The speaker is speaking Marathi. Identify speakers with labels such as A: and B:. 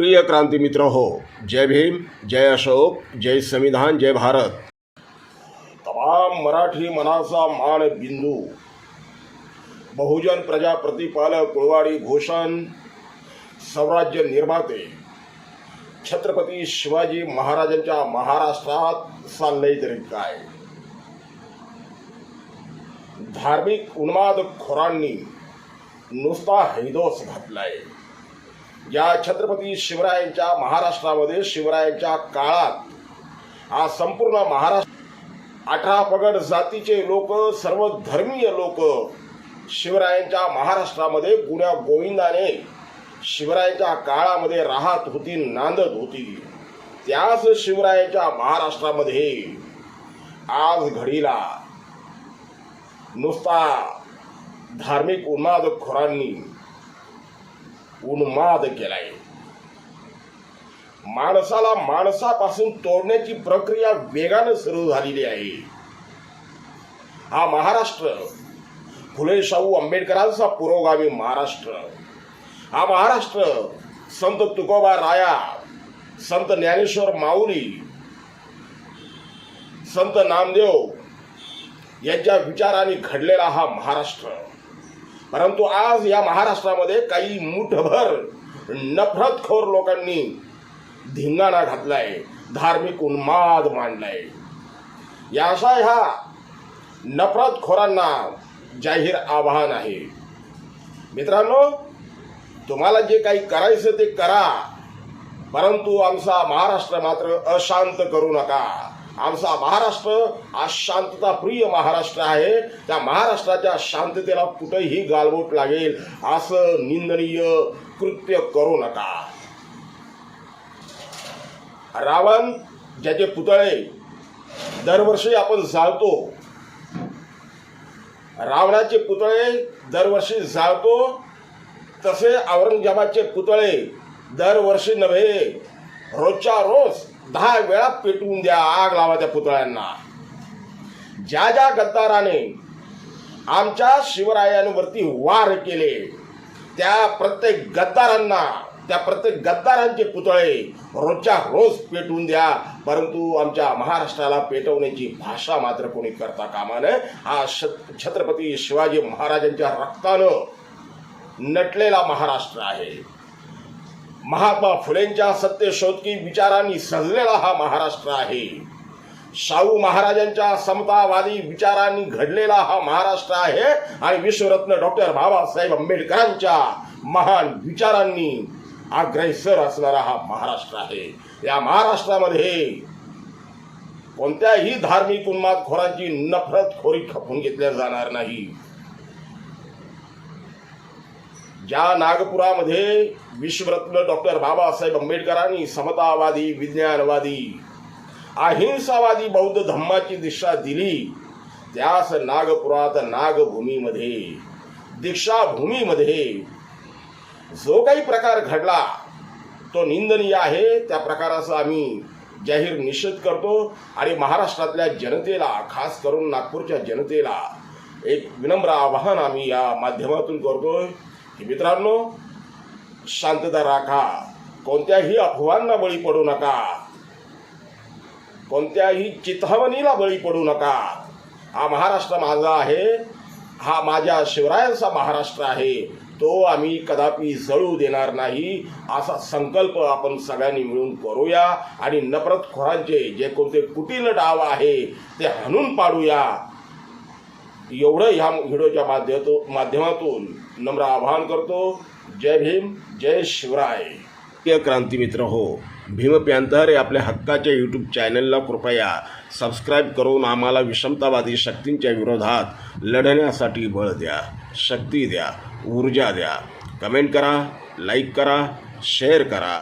A: प्रिय क्रांति मित्र हो, जय भीम, जय अशोक, जय संविधान, जय भारत। तमाम मराठी मनाचा मान बिंदू, बहुजन प्रजा प्रतिपालक कुळवाडी भूषण स्वराज्य निर्माते, छत्रपती शिवाजी महाराजांच्या महाराष्ट्रात चाललंय धार्मिक उन्माद खोरांनी नुसता हैदोस घातलाय. या छत्रपती शिवरायांच्या महाराष्ट्रामध्ये शिवरायांच्या काळात हा संपूर्ण महाराष्ट्र अठरा पगड जातीचे लोक सर्व धर्मीय लोक शिवरायांच्या महाराष्ट्रामध्ये गुण्या गोविंदाने शिवरायांच्या काळामध्ये राहत होती नांदत होती. त्याच शिवरायांच्या महाराष्ट्रामध्ये आज घडीला नुसता धार्मिक उन्माद खोरांनी उन्माद केलाय. माणसाला माणसापासून तोडण्याची प्रक्रिया वेगानं सुरू झालेली आहे. हा महाराष्ट्र फुले शाहू आंबेडकरांचा पुरोगामी महाराष्ट्र. हा महाराष्ट्र संत तुकोबा राया संत ज्ञानेश्वर माऊली संत नामदेव यांच्या विचाराने घडलेला हा महाराष्ट्र. परंतु आज या महाराष्ट्रामध्ये काही मुठभर नफरतखोर लोकांनी धिंगाणा घातलाय धार्मिक उन्माद मांडलाय. या अशा ह्या नफरतखोरांना जाहीर आवाहन आहे. मित्रांनो तुम्हाला जे काही करायचं ते करा परंतु आमचा महाराष्ट्र मात्र अशांत करू नका. आमचा महाराष्ट्र हा शांतता प्रिय महाराष्ट्र आहे. त्या महाराष्ट्राच्या शांततेला कुठेही गालबोट लागेल असं निंदनीय कृत्य करू नका. रावण ज्याचे पुतळे दरवर्षी आपण जाळतो रावणाचे पुतळे दरवर्षी जाळतो तसे औरंगजेबाचे पुतळे दरवर्षी नव्हे रोजच्या रोज दहा वेळा पेटवून द्या आग लावा त्या पुतळ्यांना. ज्या ज्या गद्दाराने आमच्या शिवरायांवरती वार केले त्या प्रत्येक गद्दारांना त्या प्रत्येक गद्दारांचे पुतळे रोजच्या रोज पेटवून द्या. परंतु आमच्या महाराष्ट्राला पेटवण्याची भाषा मात्र कोणी करता कामा नये. हा छत्रपती शिवाजी महाराजांच्या रक्तानं नटलेला महाराष्ट्र आहे. महात्मा फुलेंच्या सत्यशोधकी विचारांनी सजलेला हा महाराष्ट्र आहे. शाहू महाराजांच्या समतावादी विचारांनी घडलेला हा महाराष्ट्र आहे आणि विश्वरत्न डॉक्टर बाबासाहेब आंबेडकरांच्या महान विचारांनी अग्रेसर असणारा हा महाराष्ट्र आहे. या महाराष्ट्रामध्ये कोणत्याही धार्मिक उन्मादखोरांची नफरतखोरी खपून घेतल्या जाणार नाही. ज्या नागपुरामध्ये विश्वरत्न डॉक्टर बाबासाहेब आंबेडकरांनी समतावादी विज्ञानवादी अहिंसावादी बौद्ध धम्माची दिशा दिली त्याच नागपुरात नागभूमीमध्ये दीक्षाभूमीमध्ये जो काही प्रकार घडला तो निंदनीय आहे. त्या प्रकाराचा आम्ही जाहीर निषेध करतो आणि महाराष्ट्रातल्या जनतेला खास करून नागपूरच्या जनतेला एक विनम्र आवाहन आम्ही या माध्यमातून करतोय. मित्रांनो शांतता राखा. कोणत्याही अफवांना बळी पडू नका. कोणत्याही चिथावणीला बळी पडू नका. हा महाराष्ट्र माझा आहे. हा माझ्या शिवरायांचा महाराष्ट्र आहे. तो आम्ही कदापि जळू देणार नाही असा संकल्प आपण सगळ्यांनी मिळून करूया. आणि नफरतखोरांचे जे कोणते कुटील डाव आहे ते हाणून पाडूया. एवढं ह्या व्हिडिओच्या माध्यमातून माध्यमातून नम्र आवाहन करतो. जय भीम जय शिवराय. प्रिय क्रांती मित्र हो भीम पॅन्थर हे आपल्या हक्काच्या यूट्यूब चॅनलला कृपया सबस्क्राईब करून आम्हाला विषमतावादी शक्तींच्या विरोधात लढण्यासाठी बळ द्या शक्ती द्या ऊर्जा द्या. कमेंट करा लाईक करा शेअर करा.